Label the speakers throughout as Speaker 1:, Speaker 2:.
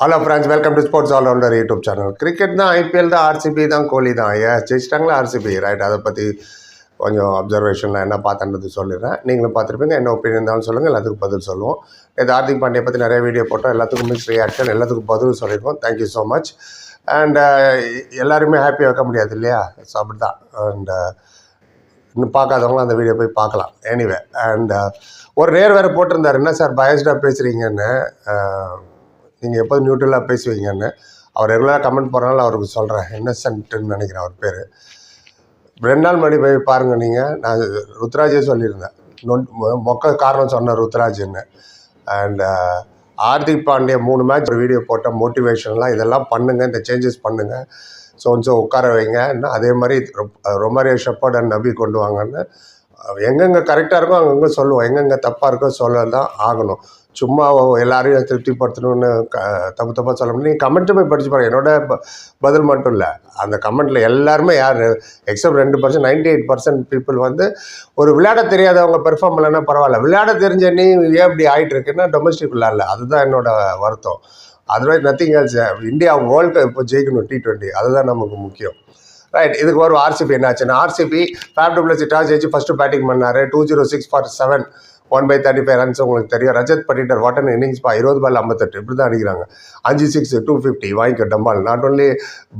Speaker 1: Hello friends welcome to sports all rounder YouTube channel cricket தான் IPL தான் RCB தான் கோலி தான். ஏ ஜெயிச்சிட்டாங்களா ஆர்சிபி ரைட் அதை பற்றி கொஞ்சம் அப்சர்வேஷனில் என்ன பார்த்தேன்றது சொல்லிடுறேன். நீங்களும் பார்த்துருப்பீங்க என்ன ஒப்பீனியன் இருந்தாலும் சொல்லுங்கள் எல்லாத்துக்கும் பதில் சொல்லுவோம். இது ஹார்திக் பாண்டியை பற்றி நிறைய வீடியோ போட்டோம் எல்லாத்துக்கும் மிஸ் ரியாக்ஷன் எல்லாத்துக்கும் பதில் சொல்லியிருக்கோம் தேங்க்யூ ஸோ மச் அண்ட் எல்லாருமே ஹாப்பியாக வைக்க முடியாது இல்லையா? ஸோ அப்படி தான் அண்ட் uh, இன்னும் பார்க்காதவங்களும் அந்த வீடியோ போய் பார்க்கலாம். எனிவே அண்ட் uh, ஒரு நேர் வேறு போட்டிருந்தாரு. என்ன சார் பயஸ்டாக பேசுகிறீங்கன்னு uh, நீங்கள் எப்போதும் நியூட்ரலாக பேசுவீங்கன்னு அவர் ரெகுலராக கமெண்ட் போடுறனால அவருக்கு சொல்கிறேன் இன்னசென்ட்டுன்னு நினைக்கிறேன் அவர் பேர். ரெண்டு நாள் முன்னாடி போய் பாருங்கள் நீங்கள் நான் ருத்ராஜே சொல்லியிருந்தேன். மொக்க காரணம் சொன்ன ருத்ராஜ்னு அண்ட் ஹார்திக் பாண்டிய மூணு மேட்ச் ஒரு வீடியோ போட்ட மோட்டிவேஷன்லாம் இதெல்லாம் பண்ணுங்கள் இந்த சேஞ்சஸ் பண்ணுங்கள் ஸோ கொஞ்சம் உட்கார வைங்க. அதே மாதிரி ரொ- ரொமாரியோ ஷெப்பர்ட் அண்ட் நபி கொண்டு வாங்கன்னு எங்கெங்கே கரெக்டாக இருக்கோ அங்கங்கே சொல்லுவோம். எங்கெங்கே தப்பாக இருக்கோ சொல்ல தான் ஆகணும். சும்மா எல்லாரையும் திருப்திப்படுத்தணும்னு க தப்பு தப்பாக சொல்ல முடியும் நீங்கள் கமெண்ட்டு போய் படிச்சு பாருங்கள் என்னோட ப- பதில் மட்டும் இல்லை. அந்த கமெண்ட்டில் எல்லாருமே யார் எக்ஸப்ட் ரெண்டு percent ninety eight percent people வந்து ஒரு விளையாட தெரியாதவங்க பெர்ஃபார்ம் பண்ணலன்னா பரவாயில்ல. விளையாட தெரிஞ்ச நீ ஏன் இப்படி ஆகிட்டு இருக்குன்னா டொமஸ்டிக் விளையாடல. அதுதான் என்னோட வருத்தம். Otherwise nothing else India world cup இப்போ ஜெயிக்கணும் டி டுவெண்ட்டி அதுதான் நமக்கு முக்கியம். ரைட் இதுக்கு ஒரு ஆர்சிபி என்னாச்சுன்னா RCB Faf du Plessis toss ஜெயிச்சு ஃபஸ்ட்டு பேட்டிங் பண்ணார். Two zero six for seven one by thirty five runs உங்களுக்கு தெரியும். ரஜத் பட்டிட்டர் வாட்டன் இன்னிங்ஸ் பா. இருபது பால் ஐம்பத்தெட்டு. இப்படி தான் அடிக்கிறாங்க. அஞ்சு சிக்ஸ் டூ ஃபிஃப்டி வாங்கிக்க டம்பால் not only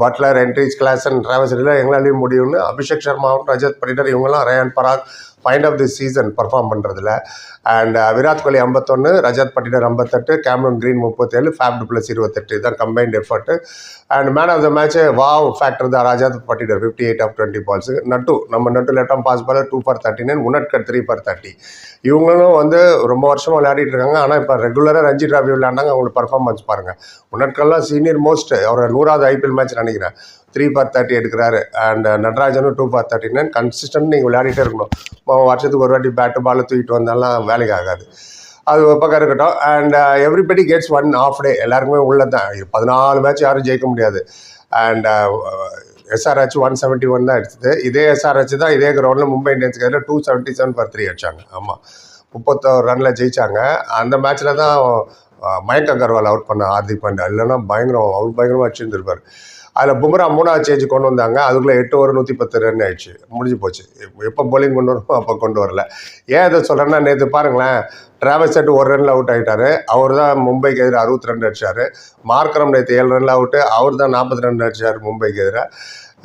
Speaker 1: Buttler entries class and travels எல்லாம் எங்களாலையும் முடியும்னு அபிஷேக் சர்மாவும் ரஜத் பட்டிட்டர் இவங்கெல்லாம் Riyan Parag find of the season perform பண்ணுறதுல அண்ட் விராட் கோலி ஐம்பத்தொன்று ரஜத் பட்டிடர் ஐம்பத்தெட்டு கேமரன் கிரீன் முப்பத்தேழு ஃபேப் ப்ளஸ் இருபத்தெட்டு. இதுதான் combined effort and man of the match wow factor தான் Rajat Patidar fifty eight of twenty balls Nattu நம்ம Nattu லெட்டம் boss bowler two for thirty nine Unadkat three for thirty இவங்களும் வந்து ரொம்ப வருஷமாக விளையாடிட்டு இருக்காங்க. ஆனால் இப்போ ரெகுலராக ரஞ்சி டிராஃபி விளையாண்டாங்க அவங்களோட பர்ஃபார்மன்ஸ் பாருங்கள் உனட்கெல்லாம் சீனியர் மோஸ்ட் அவர் நூறாவது ஐபிஎல் மேட்ச் நினைக்கிறேன். த்ரீ பார் தேர்ட்டி எடுக்கிறாரு. And uh, நடராஜனும் two for thirty nine consistent நீங்கள் விளையாடிட்டே இருக்கணும். வருஷத்துக்கு ஒரு வாட்டி பேட்டு பால் தூக்கிட்டு வந்தாலாம் வேலைக்கு ஆகாது. அது ஒரு பக்கம் இருக்கட்டும். And everybody gets one of day எல்லாருக்குமே உள்ளே தான். பதினாலு மேட்ச் யாரும் ஜெயிக்க முடியாது. And SRH one seventy one தான் எடுத்தது. இதே எஸ்ஆர்ஹெச் தான் இதே கிரௌண்டில் மும்பை இந்தியன்ஸ்க்கு எதிராக two seventy seven for three அடிச்சாங்க. ஆமாம் முப்பத்தோரு ரனில் ஜெயிச்சாங்க. அந்த மேட்ச்சில் தான் uh, மயங்க மயங்க் அகர்வால் அவுட் பண்ண ஹார்திக் பாண்டியா. இல்லைன்னா பயங்கரம் அவுட் பயங்கரமாக அடிச்சிருந்துருப்பார். அதில் பும்ரா மூணாவது சேஞ்சு கொண்டு வந்தாங்க. அதுக்குள்ளே எட்டு ஓவர் நூற்றி பத்து ரன் ஆயிடுச்சு. முடிஞ்சு போச்சு. எப்போ போலிங் கொண்டு வரணுமோ அப்போ கொண்டு வரல. ஏன் இதை சொல்கிறேன்னா நேற்று பாருங்களேன் டிராவல் செட் ஒரு ரனில் அவுட் ஆகிட்டாரு அவர் தான் மும்பைக்கு எதிராக அறுபத்தி ரெண்டு அடிச்சார். மார்க்கரம் நேற்று ஏழு ரனில் அவுட்டு அவர் தான் நாற்பத்தி ரெண்டு அடிச்சார் மும்பைக்கு எதிராக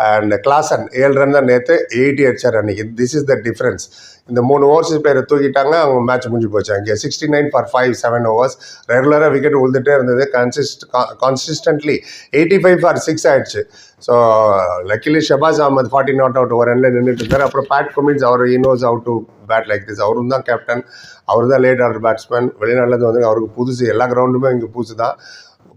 Speaker 1: அண்ட் கிளாசன் ஏழு ரன் தான் நேற்று எயிட்டி அடிச்சார் அன்றைக்கி திஸ் இஸ் த டிஃப்ரென்ஸ் இந்த மூணு ஓவர்ஸ் பேரை தூக்கிட்டாங்க அவங்க மேட்ச் முடிஞ்சு போச்சு. அங்கே sixty nine for five seven overs ரெகுலராக விக்கெட் விழுந்துட்டே இருந்தது. Consist consistently eighty five for six ஆயிடுச்சு. So luckily Shahbaz Ahmed forty not out ஒரு ரன்ல நின்றுட்டு இருந்தார். அப்புறம் Pat Cummins our innings out to bat like this அவரும் தான் கேப்டன் அவர் தான் லேட் ஆர்டர் பேட்ஸ்மேன் வெளிநாட்டில் வந்து அவருக்கு புதுசு. எல்லா கிரவுண்டுமே இங்கே புதுசு தான்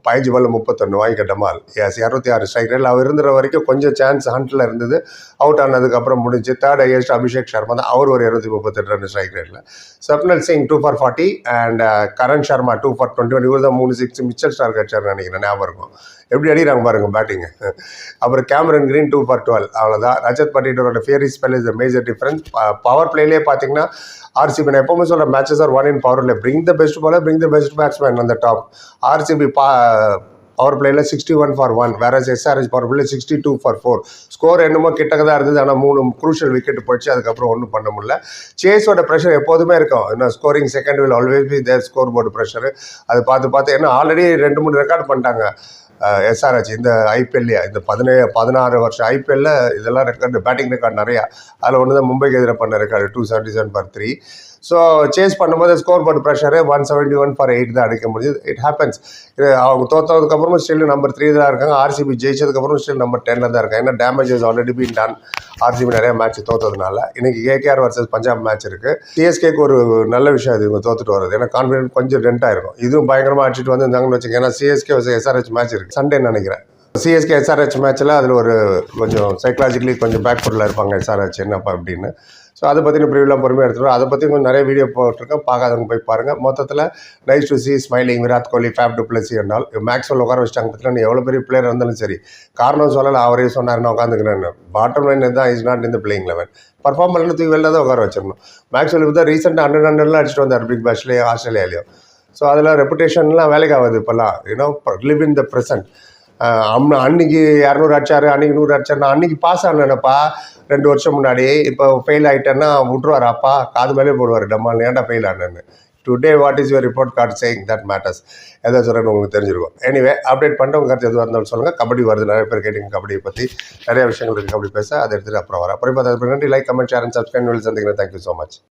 Speaker 1: பதினஞ்சு பால் முப்பத்தொன்று வாங்கிக்க டமால் எஸ் இரநூத்தி ஆறு ஸ்ட்ரைக் ரேட்டில் அவர் இருந்துற வரைக்கும் கொஞ்சம் சான்ஸ் ஹண்ட்டில் இருந்தது. அவுட் ஆனதுக்கப்புறம் முடிஞ்சு தேர்ட் ஹையஸ்ட் அபிஷேக் சர்மா தான். அவர் ஒரு இரநூத்தி முப்பத்தெட்டு ரன் ஸ்ட்ரைக் ரேட்டில் Swapnil Singh two for forty and Karan Sharma two for twenty one இவர் தான் மூணு சிக்ஸ் மிச்சல் ஸ்டார் கட்சார் நினைக்கிறேன். ஞாபகம் இருக்கும். எப்படி அடிக்கிறாங்க பாருங்கள் பேட்டிங் அப்புறம் Cameron Green two for twelve அவ்வளோதான் Rajat பட்டிட்டரோட fairy spell is major difference power பிளேலேயே பார்த்தீங்கன்னா ஆர்சிபி நான் எப்பவுமே சொல்கிற matches are one in power play bring the best bowler bring the best batsman அந்த டாப் ஆர்சிபி பா பவர் பிளேயில் சிக்ஸ்டி ஒன் ஃபார் ஒன் வேற SRH power play sixty two for four score என்னமோ கிட்டக்க தான் இருந்தது ஆனால் மூணு குரூஷியல் விக்கெட் போயிடுச்சு அதுக்கப்புறம் ஒன்றும் பண்ண முடியல. சேஸோட ப்ரெஷர் எப்போதுமே இருக்கும். இன்னும் scoring second will always be there score board pressure அது பார்த்து பார்த்து ஏன்னா ஆல்ரெடி ரெண்டு மூணு ரெக்கார்ட் பண்ணிட்டாங்க எஸ்ஆர்ஹெச் இந்த ஐபிஎல்லையா இந்த பதினேழு பதினாறு வருஷம் ஐபிஎல்ல இதெல்லாம் ரெக்கார்டு பேட்டிங் ரெக்கார்ட் நிறையா. அதில் ஒன்று தான் மும்பைக்கு எதிராக பண்ண record two seventy seven for three so chase பண்ணும்போது score board pressure one seventy one for eight தான் அடிக்க முடியுது. இட் ஹேப்பன்ஸ் இது அவங்க தோத்ததுக்கப்புறமும் ஸ்டில் நம்பர் த்ரீ தான் இருக்காங்க. ஆர்சிபி ஜெயிச்சதுக்கப்புறம் ஸ்டில் நம்பர் டென்னில் தான் இருக்காங்க. ஏன்னா damages already been done RCB நிறைய மேட்ச் தோத்ததுனால. இன்னைக்கு கேகேஆர் வர்சஸ் பஞ்சாப் மேட்ச் இருக்குது சிஎஸ்கேக்கு ஒரு நல்ல விஷயம் இது இவங்க தோத்துட்டு வருது ஏன்னா கான்ஃபிடென்ட் கொஞ்சம் டென்ட்டாக இருக்கும் இதுவும் பயங்கரமாக அடிச்சுட்டு வந்து இருந்தாங்கன்னு வச்சுக்கோங்க. ஏன்னா சிஎஸ்கே வர்சஸ் எஸ்ஆர்ஹெச் மேட்ச் இருக்குது சண்டே நினைக்கிறேன். சிஎஸ்கே எஸ்ஆர்ஹெச் மேட்ச்சில் அதில் ஒரு கொஞ்சம் சைக்கலாஜிக்கலி கொஞ்சம் பேக்ஃபுட்டில் இருப்பாங்க எஸ்ஆர்ஹெச் என்னப்பா அப்படின்னு. ஸோ அதை பற்றின ப்ரிவியூலாம் பொறுமையாக எடுத்துருவோம் அதை பற்றி கொஞ்சம் நிறைய வீடியோ போட்டிருக்கேன். பார்க்காதவங்க போய் பாருங்கள் மொத்தத்தில் nice to see smiling Virat Kohli Faf du Plessis என்றால் மேக்ஸ்வெல் உட்கார வச்சிட்டாங்க பற்றில எவ்வளோ பெரிய பிளேயர் இருந்தாலும் சரி காரணம் சொல்லலை அவரே சொன்னார் நான் உட்காந்துக்கிறேன்னு பாட்டம் லைன் தான் இஸ் நாட் இந்த பிளேயிங் லெவன் பர்ஃபார்ம் பண்ணல தூக்கி வெளில தான் உட்கார வச்சிடணும். மேக்ஸ்வெல் இப்போ தான் ரீசெண்டாக ஹண்ட்ரட் ஹண்ட்ரட்லாம் அடிச்சுட்டு வந்தார் பிக் பாஷ்லேயே ஆஸ்திரேலியாலையும் ஸோ அதில் ரெப்புடேஷன்லாம் வேலைக்கு ஆகுது இப்போல்லாம். You know live in the present um அன்னைக்கு இரநூறு அடிச்சாரு அன்னைக்கு நூறு அடிச்சாரு நான் அன்னைக்கு பாஸ் ஆனேனப்பா ரெண்டு வருஷம் முன்னாடி இப்போ ஃபெயில் ஆகிட்டேன்னா விட்ருவார் அப்பா காது மேலே போடுவார் டம்மால் ஏன்டா fail ஆனேன்னு? Today what is your report card saying that matters எதை சொல்கிறேன்னு உங்களுக்கு தெரிஞ்சிருக்கும். எனிவே அப்டேட் பண்ணிட்டு உங்கள் கருத்து எதுவாக இருந்தாலும் சொல்லுங்கள் கபடி வருது நிறைய பேர் கேட்டிங்க கபடியை பற்றி நிறைய விஷயங்கள் இருக்குது கபடி பேச அதை எடுத்துகிட்டு அப்புறம் வர அப்புறம் பார்த்து நன்றி. Like comment share and subscribe சந்திக்கிறேன். Thank you so much